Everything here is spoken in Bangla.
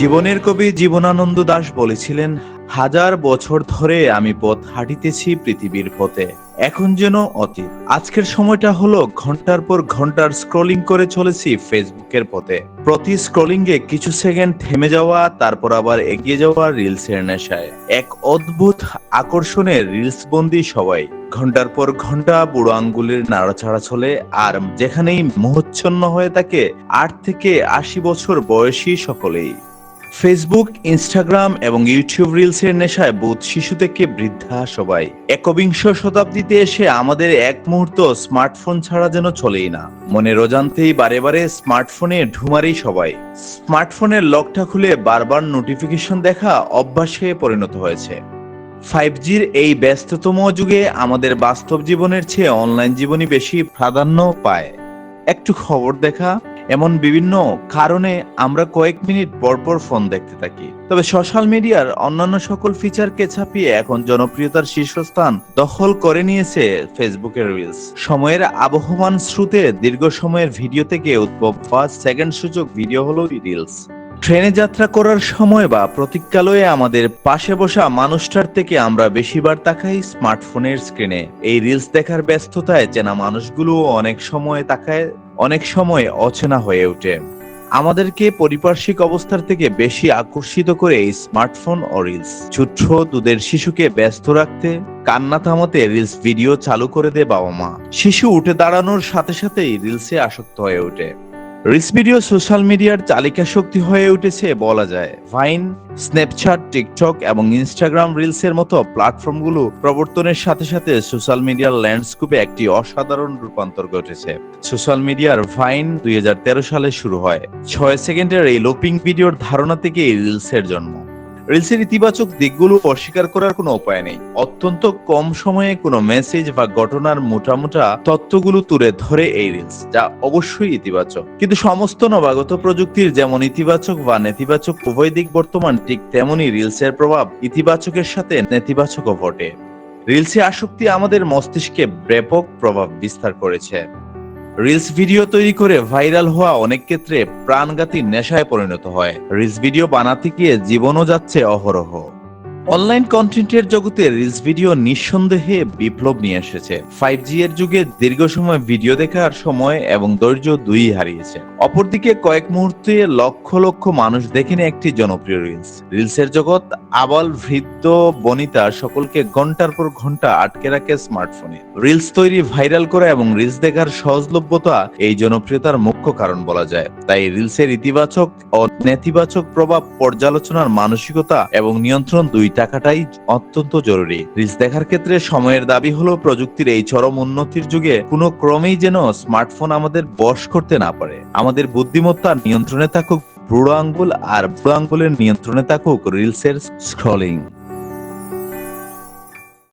জীবনের কবি জীবনানন্দ দাশ বলেছিলেন, হাজার বছর ধরে আমি পথ হাঁটিতেছি পৃথিবীর পথে, এখন যেন অতীত। আজকের সময়টা হলো ঘণ্টার পর ঘণ্টার স্ক্রলিং করে চলেছি ফেসবুকের পথে। প্রতি স্ক্রলিং এ কিছু সেকেন্ড থেমে যাওয়া, তারপর আবার এগিয়ে যাওয়া রিলস এর নেশায়। এক অদ্ভুত আকর্ষণের রিলস বন্দি সবাই। ঘণ্টার পর ঘণ্টা বুড়ো আঙ্গুলের নাড়াচাড়া চলে, আর যেখানেই মোহচ্ছন্ন হয়ে থাকে, আট থেকে আশি বছর বয়সী সকলেই। ফেসবুক ইনস্টাগ্রাম এবং ইউটিউব রিলস এর নেশায় বুধ শিশু থেকে বৃদ্ধা সবাই। একবিংশ শতাব্দীতে এসে আমাদের এক মুহূর্ত স্মার্টফোন ছাড়া যেন চলেই না। মনে রোজান্তেই বারে বারে স্মার্টফোনে ঢুমারি সবাই। স্মার্টফোনের লকটা খুলে বারবার নোটিফিকেশন দেখা অভ্যাসে পরিণত হয়েছে। ফাইভ জির এই ব্যস্ততম যুগে আমাদের বাস্তব জীবনের চেয়ে অনলাইন জীবনই বেশি প্রাধান্য পায়। একটু খবর দেখা। এমন বিভিন্ন কারণে আমরা কয়েক মিনিট পরপর ফোন দেখতে থাকি। তবে সোশ্যাল মিডিয়ার অন্যান্য সকল ফিচারকে ছাপিয়ে এখন জনপ্রিয়তার শীর্ষস্থান দখল করে নিয়েছে ফেসবুকের রিলস। সময়ের আবহমান স্রোতে দীর্ঘ সময়ের ভিডিও থেকে উদ্ভব ফার্স্ট সেকেন্ড সূচক ভিডিও হলো রিলস। ট্রেনে যাত্রা করার সময় বা প্রতীক্ষালয়ে আমাদের পাশে বসা মানুষটার থেকে আমরা বেশিবার তাকাই স্মার্টফোনের স্ক্রিনে এই রিলস দেখার ব্যস্ততায় চেনা মানুষগুলো অনেক সময় তাকায় অনেক সময় অচেনা হয়ে ওঠে। আমাদেরকে পরিপার্শ্বিক অবস্থার থেকে বেশি আকর্ষিত করে এই স্মার্টফোন ও রিলস। ছোট্ট দুধের শিশুকে ব্যস্ত রাখতে, কান্না থামাতে রিলস ভিডিও চালু করে দেয় বাবা মা। শিশু উঠে দাঁড়ানোর সাথে সাথেই রিলসে আসক্ত হয়ে ওঠে। রিলস ভিডিও সোশ্যাল মিডিয়ার তালিকা শক্তি হয়ে উঠেছে বলা যায়। ভাইন স্ন্যাপচ্যাট টিকটক এবং ইনস্টাগ্রাম রিলস এর মতো প্ল্যাটফর্মগুলো প্রবর্তনের সাথে সাথে সোশ্যাল মিডিয়ার ল্যান্ডস্কেপে একটি অসাধারণ রূপান্তর ঘটেছে। সোশ্যাল মিডিয়ার ভাইন দুই সালে শুরু হয়। ছয় সেকেন্ডের এই লোপিং ভিডিওর ধারণা থেকে এই রিলস এর জন্ম। রিলসের ইতিবাচক দিকগুলো অস্বীকার করার কোনো উপায় নেই। অত্যন্ত কম সময়ে কোনো মেসেজ বা ঘটনার মোটা মোটা তত্ত্বগুলো তুলে ধরে এই রিলস, যা অবশ্যই ইতিবাচক। কিন্তু সমস্ত নবাগত প্রযুক্তির যেমন ইতিবাচক বা নেতিবাচক উভয় দিক বর্তমান, ঠিক তেমনই রিলসের প্রভাব ইতিবাচকের সাথে নেতিবাচকও ঘটে রিলসে আসক্তি আমাদের মস্তিষ্কে ব্যাপক প্রভাব বিস্তার করেছে। রিলস ভিডিও তৈরি করে ভাইরাল হওয়া অনেক ক্ষেত্রে প্রাণঘাতী নেশায় পরিণত হয়। রিলস ভিডিও বানাতে গিয়ে জীবনও যাচ্ছে অহরহ। অনলাইন কন্টেন্টের জগতে রিলস ভিডিও নিঃসন্দেহে বিপ্লব নিয়ে এসেছে। ফাইভ জি এর যুগে দীর্ঘ সময় ভিডিও দেখার সময় এবং ধৈর্য দুই হারিয়েছে। অপরদিকে কয়েক মুহূর্তে লক্ষ লক্ষ মানুষ দেখেন একটি জনপ্রিয় রিলস রিলসের জগৎ আবাল, বৃদ্ধ, বনিতা সকলকে ঘণ্টার পর ঘণ্টা আটকে রাখে স্মার্টফোনে রিলস তৈরি ভাইরাল করা এবং রিলস দেখার সহজলভ্যতা এই জনপ্রিয়তার মুখ্য কারণ বলা যায়। তাই রিলসের ইতিবাচক ও নেতিবাচক প্রভাব পর্যালোচনার মানসিকতা এবং নিয়ন্ত্রণ দুই টাকাটাই অত্যন্ত জরুরি। রিলস দেখার ক্ষেত্রে সময়ের দাবি হলো প্রযুক্তির এই চরম উন্নতির যুগে কোনো ক্রমেই যেন স্মার্টফোন আমাদের বশ করতে না পারে। আমাদের বুদ্ধিমত্তা নিয়ন্ত্রণে থাকুক, বুড়ো আঙ্গুল আর বুড়ো আঙ্গুলের নিয়ন্ত্রণে থাকুক রিলসের স্ক্রলিং